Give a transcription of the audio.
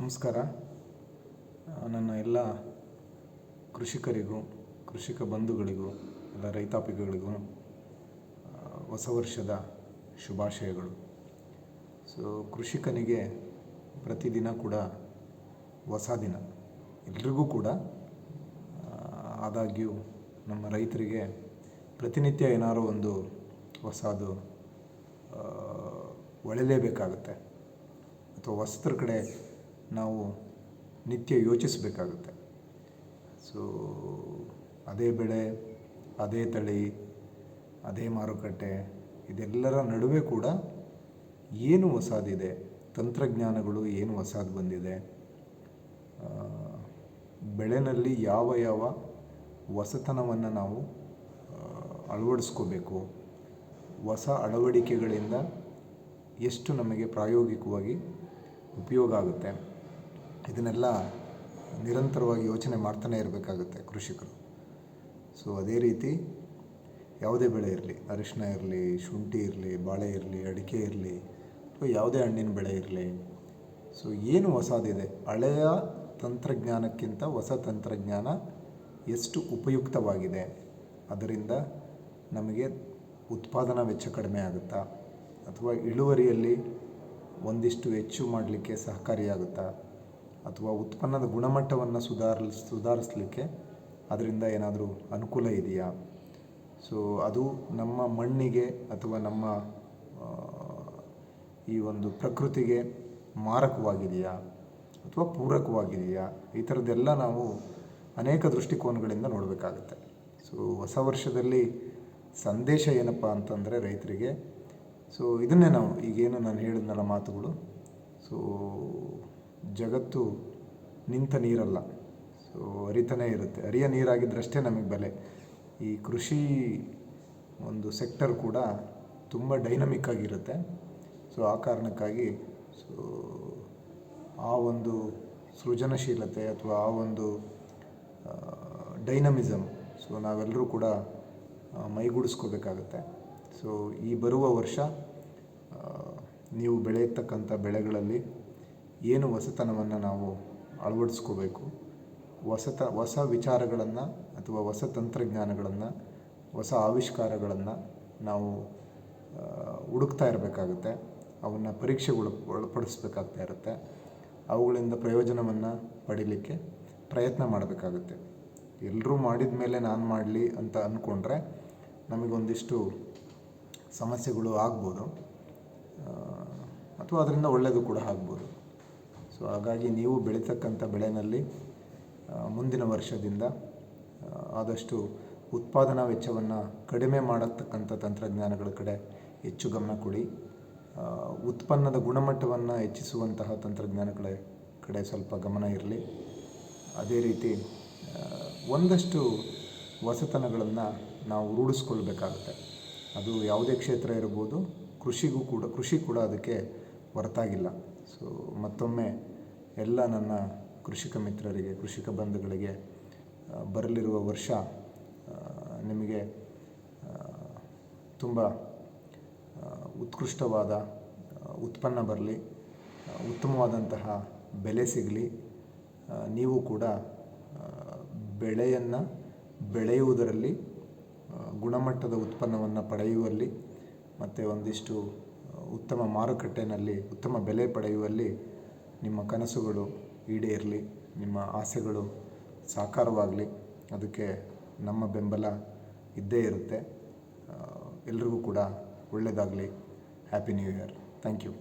ನಮಸ್ಕಾರ. ನನ್ನ ಎಲ್ಲ ಕೃಷಿಕರಿಗೂ ಕೃಷಿಕ ಬಂಧುಗಳಿಗೂ ಎಲ್ಲ ರೈತಾಪಿಗಳಿಗೂ ಹೊಸ ವರ್ಷದ ಶುಭಾಶಯಗಳು. ಸೊ ಕೃಷಿಕನಿಗೆ ಪ್ರತಿದಿನ ಕೂಡ ಹೊಸ ದಿನ. ಎಲ್ರಿಗೂ ಕೂಡ ಆದಾಗ್ಯೂ ನಮ್ಮ ರೈತರಿಗೆ ಪ್ರತಿನಿತ್ಯ ಏನಾದ್ರು ಒಂದು ಹೊಸದು ಆ, ಒಳೆಯಲೇಬೇಕಾಗುತ್ತೆ ಅಥವಾ ಹೊಸದ್ರ ಕಡೆ ನಾವು ನಿತ್ಯ ಯೋಚಿಸಬೇಕಾಗುತ್ತೆ. ಸೊ ಅದೇ ಬೆಳೆ, ಅದೇ ತಳಿ, ಅದೇ ಮಾರುಕಟ್ಟೆ, ಇದೆಲ್ಲರ ನಡುವೆ ಕೂಡ ಏನು ಹೊಸದಿದೆ? ತಂತ್ರಜ್ಞಾನಗಳು ಏನು ಹೊಸದು ಬಂದಿದೆ? ಬೆಳೆನಲ್ಲಿ ಯಾವ ಯಾವ ಹೊಸತನವನ್ನು ನಾವು ಅಳವಡಿಸ್ಕೋಬೇಕು? ಹೊಸ ಅಳವಡಿಕೆಗಳಿಂದ ಎಷ್ಟು ನಮಗೆ ಪ್ರಾಯೋಗಿಕವಾಗಿ ಉಪಯೋಗ ಆಗುತ್ತೆ? ಇದನ್ನೆಲ್ಲ ನಿರಂತರವಾಗಿ ಯೋಚನೆ ಮಾಡ್ತಾನೆ ಇರಬೇಕಾಗುತ್ತೆ ಕೃಷಿಕರು. ಸೊ ಅದೇ ರೀತಿ ಯಾವುದೇ ಬೆಳೆ ಇರಲಿ ಅರಿಶಿನ ಇರಲಿ, ಶುಂಠಿ ಇರಲಿ, ಬಾಳೆ ಇರಲಿ, ಅಡಿಕೆ ಇರಲಿ, ಅಥವಾ ಯಾವುದೇ ಹಣ್ಣಿನ ಬೆಳೆ ಇರಲಿ, ಸೊ ಏನು ಹೊಸದಿದೆ? ಹಳೆಯ ತಂತ್ರಜ್ಞಾನಕ್ಕಿಂತ ಹೊಸ ತಂತ್ರಜ್ಞಾನ ಎಷ್ಟು ಉಪಯುಕ್ತವಾಗಿದೆ? ಅದರಿಂದ ನಮಗೆ ಉತ್ಪಾದನಾ ವೆಚ್ಚ ಕಡಿಮೆ ಆಗುತ್ತಾ? ಅಥವಾ ಇಳುವರಿಯಲ್ಲಿ ಒಂದಿಷ್ಟು ಹೆಚ್ಚು ಮಾಡಲಿಕ್ಕೆ ಸಹಕಾರಿಯಾಗುತ್ತಾ? ಅಥವಾ ಉತ್ಪನ್ನದ ಗುಣಮಟ್ಟವನ್ನು ಸುಧಾರ ಸುಧಾರಿಸಲಿಕ್ಕೆ ಅದರಿಂದ ಏನಾದರೂ ಅನುಕೂಲ ಇದೆಯಾ? ಸೊ ಅದು ನಮ್ಮ ಮಣ್ಣಿಗೆ ಅಥವಾ ನಮ್ಮ ಈ ಒಂದು ಪ್ರಕೃತಿಗೆ ಮಾರಕವಾಗಿದೆಯಾ? ಅಥವಾ ಪೂರಕವಾಗಿದೆಯಾ? ಈ ಥರದ್ದೆಲ್ಲ ನಾವು ಅನೇಕ ದೃಷ್ಟಿಕೋನಗಳಿಂದ ನೋಡಬೇಕಾಗುತ್ತೆ. ಸೊ ಹೊಸ ವರ್ಷದಲ್ಲಿ ಸಂದೇಶ ಏನಪ್ಪ ಅಂತಂದರೆ ರೈತರಿಗೆ ಸೊ ಇದನ್ನೇ ನಾವು, ಈಗೇನು ನಾನು ಹೇಳಿದ್ನಲ್ಲ ಮಾತುಗಳು. ಸೊ ಜಗತ್ತು ನಿಂತ ನೀರಲ್ಲ. ಸೊ ಅರಿತನೇ ಇರುತ್ತೆ. ಅರಿಯ ನೀರಾಗಿದ್ದರಷ್ಟೇ ನಮಗೆ ಬೆಲೆ. ಈ ಕೃಷಿ ಒಂದು ಸೆಕ್ಟರ್ ಕೂಡ ತುಂಬ ಡೈನಮಿಕ್ ಆಗಿರುತ್ತೆ. ಸೊ ಆ ಕಾರಣಕ್ಕಾಗಿ ಸೊ ಆ ಒಂದು ಸೃಜನಶೀಲತೆ ಅಥವಾ ಆ ಒಂದು ಡೈನಮಿಸಮ್ ಸೊ ನಾವೆಲ್ಲರೂ ಕೂಡ ಮೈಗೂಡಿಸ್ಕೋಬೇಕಾಗತ್ತೆ. ಸೊ ಈ ಬರುವ ವರ್ಷ ನೀವು ಬೆಳೆಯತಕ್ಕಂಥ ಬೆಳೆಗಳಲ್ಲಿ ಏನು ಹೊಸತನವನ್ನು ನಾವು ಅಳವಡಿಸ್ಕೋಬೇಕು? ಹೊಸತ, ಹೊಸ ವಿಚಾರಗಳನ್ನು ಅಥವಾ ಹೊಸ ತಂತ್ರಜ್ಞಾನಗಳನ್ನು, ಹೊಸ ಆವಿಷ್ಕಾರಗಳನ್ನು ನಾವು ಹುಡುಕ್ತಾ ಇರಬೇಕಾಗುತ್ತೆ. ಅವನ್ನು ಪರೀಕ್ಷೆಗಳು, ಒಳಪಡಿಸ್ಬೇಕಾಗ್ತಾ ಇರುತ್ತೆ. ಅವುಗಳಿಂದ ಪ್ರಯೋಜನವನ್ನು ಪಡೀಲಿಕ್ಕೆ ಪ್ರಯತ್ನ ಮಾಡಬೇಕಾಗುತ್ತೆ. ಎಲ್ಲರೂ ಮಾಡಿದ ಮೇಲೆ ನಾನು ಮಾಡಲಿ ಅಂತ ಅಂದ್ಕೊಂಡ್ರೆ ನಮಗೊಂದಿಷ್ಟು ಸಮಸ್ಯೆಗಳು ಆಗ್ಬೋದು. ಅಥವಾ ಅದರಿಂದ ಒಳ್ಳೆಯದು ಕೂಡ ಆಗ್ಬೋದು. ಸೊ ಹಾಗಾಗಿ ನೀವು ಬೆಳೀತಕ್ಕಂಥ ಬೆಳೆಯಲ್ಲಿ ಮುಂದಿನ ವರ್ಷದಿಂದ ಆದಷ್ಟು ಉತ್ಪಾದನಾ ವೆಚ್ಚವನ್ನು ಕಡಿಮೆ ಮಾಡತಕ್ಕಂಥ ತಂತ್ರಜ್ಞಾನಗಳ ಕಡೆ ಹೆಚ್ಚು ಗಮನ ಕೊಡಿ. ಉತ್ಪನ್ನದ ಗುಣಮಟ್ಟವನ್ನು ಹೆಚ್ಚಿಸುವಂತಹ ತಂತ್ರಜ್ಞಾನಗಳ ಕಡೆ ಸ್ವಲ್ಪ ಗಮನ ಇರಲಿ. ಅದೇ ರೀತಿ ಒಂದಷ್ಟು ಹೊಸತನಗಳನ್ನು ನಾವು ರೂಢಿಸ್ಕೊಳ್ಬೇಕಾಗುತ್ತೆ. ಅದು ಯಾವುದೇ ಕ್ಷೇತ್ರ ಇರ್ಬೋದು, ಕೃಷಿಗೂ ಕೂಡ, ಕೃಷಿ ಕೂಡ ಅದಕ್ಕೆ ಹೊರತಾಗಿಲ್ಲ. ಸೊ ಮತ್ತೊಮ್ಮೆ ಎಲ್ಲ ನನ್ನ ಕೃಷಿಕ ಮಿತ್ರರಿಗೆ, ಕೃಷಿಕ ಬಂಧುಗಳಿಗೆ ಬರಲಿರುವ ವರ್ಷ ನಿಮಗೆ ತುಂಬ ಉತ್ಕೃಷ್ಟವಾದ ಉತ್ಪನ್ನ ಬರಲಿ ಉತ್ತಮವಾದಂತಹ ಬೆಲೆ ಸಿಗಲಿ ನೀವು ಕೂಡ ಬೆಳೆಯನ್ನು ಬೆಳೆಯುವುದರಲ್ಲಿ ಗುಣಮಟ್ಟದ ಉತ್ಪನ್ನವನ್ನು ಪಡೆಯುವಲ್ಲಿ, ಮತ್ತು ಒಂದಿಷ್ಟು ಉತ್ತಮ ಮಾರುಕಟ್ಟೆಯಲ್ಲಿ ಉತ್ತಮ ಬೆಲೆ ಪಡೆಯುವಲ್ಲಿ ನಿಮ್ಮ ಕನಸುಗಳು ಈಡೇರಲಿ, ನಿಮ್ಮ ಆಸೆಗಳು ಸಾಕಾರವಾಗಲಿ, ಅದಕ್ಕೆ ನಮ್ಮ ಬೆಂಬಲ ಇದ್ದೇ ಇರುತ್ತೆ. ಎಲ್ರಿಗೂ ಕೂಡ ಒಳ್ಳೆಯದಾಗಲಿ happy new year thank you